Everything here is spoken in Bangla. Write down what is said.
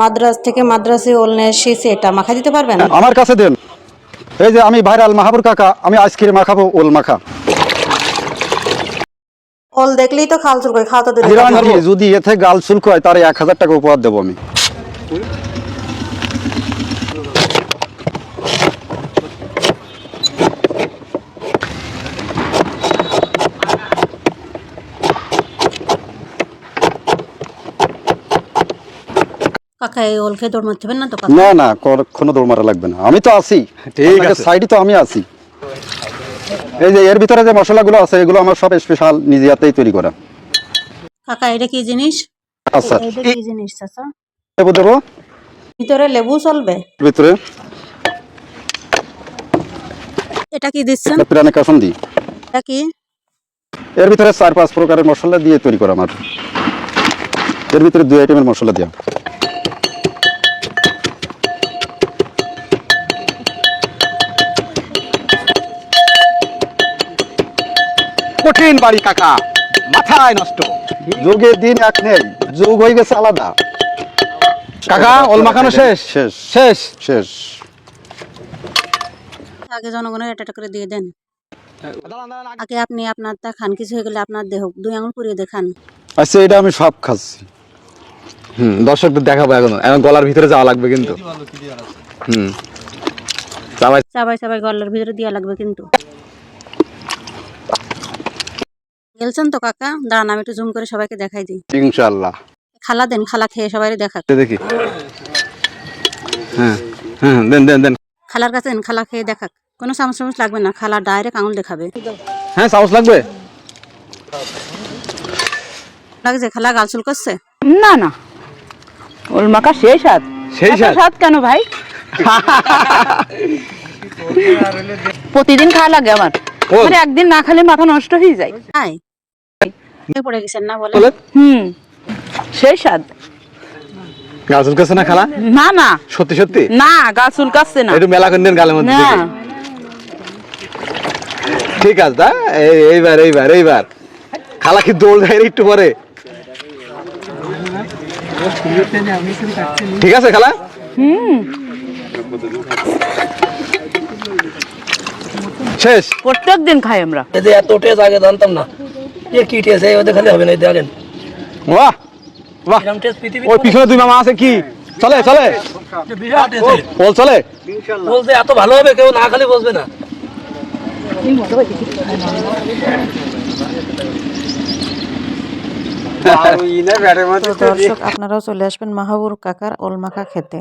মাদ্রাস থেকে মাদ্রাসে ওল শেষে এটা মাখা দিতে পারবেন আমার কাছে দেন। এই যে আমি ভাইরাল মাহাবুর কাকা আমি আইসক্রিম মাখাবো ওল মাখা। ওল দেখলেই তো খাল চুল করে খাওয়া তো যদি এতে গাল চুল হয় তার এক হাজার টাকা উপহার দেবো আমি। কাকা এই ওল দৌড় মারতে না তো না না কোনো দৌড় মারা লাগবে না। আমি তো আছি। ঠিক আছে। সাইডে তো আমি আছি। এই যে এর ভিতরে যে মশলাগুলো আছে এগুলো আমার সব স্পেশাল নিজে হাতেই তৈরি করা। কাকা এটা কি জিনিস? আচ্ছা। এটা কি জিনিস চাচা? দেবো দেবো? ভিতরে লেবু চলবে? ভিতরে। এটা কি দিচ্ছেন? প্রাণে কাসন দিই এটা কি? এর ভিতরে চার পাঁচ প্রকারের মশলা দিয়ে তৈরি করা আমার। এর ভিতরে দুই আইটেমের মশলা দেওয়া কঠিন বাড়ি কাকা মাথায় নষ্ট। যুগে দিন এক নেই যুগ হয়ে গেছে আলাদা। কাকা ওল মাখানো শেষ? শেষ। শেষ? শেষ। আগে জনগণের এটা এটা করে দিয়ে দেন। আগে আপনি আপনার তা খান কিছু হয়ে গেলে আপনার দেহ দুই আঙুল পুড়িয়ে দেখান। আচ্ছা এটা আমি সব খাচ্ছি। হুম দর্শকদের দেখাবো এখন। এখন গলার ভিতরে যাওয়া লাগবে কিন্তু। হুম। সবাই চাবাই চাবাই গলার ভিতরে দেওয়া লাগবে কিন্তু। গেলছেন তো কাকা? দাঁড়ান আমি একটু জুম করে সবাইকে দেখাই দিই। ইনশাল্লাহ খালা দেন খালা খেয়ে সবাই দেখাক। দেখি। হ্যাঁ হ্যাঁ দেন দেন দেন। খালার কাছে দেন খালা খেয়ে দেখাক। কোনো চামচ চামচ লাগবে না খালা ডাইরেক্ট আঙুল দেখাবে। হ্যাঁ চামচ লাগবে? লাগছে খালা গালচুল করছে? না না। ওল মাখা সেই স্বাদ সেই স্বাদ? স্বাদ কেন ভাই? প্রতিদিন খাওয়া লাগে আমার। মানে একদিন না খেলে মাথা নষ্ট হয়ে যায়। হাই পড়ে গেছেন না বলে হুম। সেই স্বাদ। চুলকাচ্ছে না খালা? না না। সত্যি সত্যি? না চুলকাচ্ছে না। একটু মেলা গালের মধ্যে ঠিক আছে দা এইবার এইবার এইবার। খালা কি দৌড় দেয় একটু পরে? ঠিক আছে খালা? শেষ। প্রত্যেক দিন খাই আমরা। এত টেস্ট আগে জানতাম না। এ কি টেস্ট এই ওদের খালি হবে না দেখেন। বাহ বাহ। এরকম টেস্ট পৃথিবী ওই পিছনে দুই মামা আছে কি? চলে চলে। বল চলে। বলতে এত ভালো হবে কেউ না খালি বসবে না। দর্শক আপনারাও চলে আসবেন মাহাবুর কাকার ওল মাখা খেতে।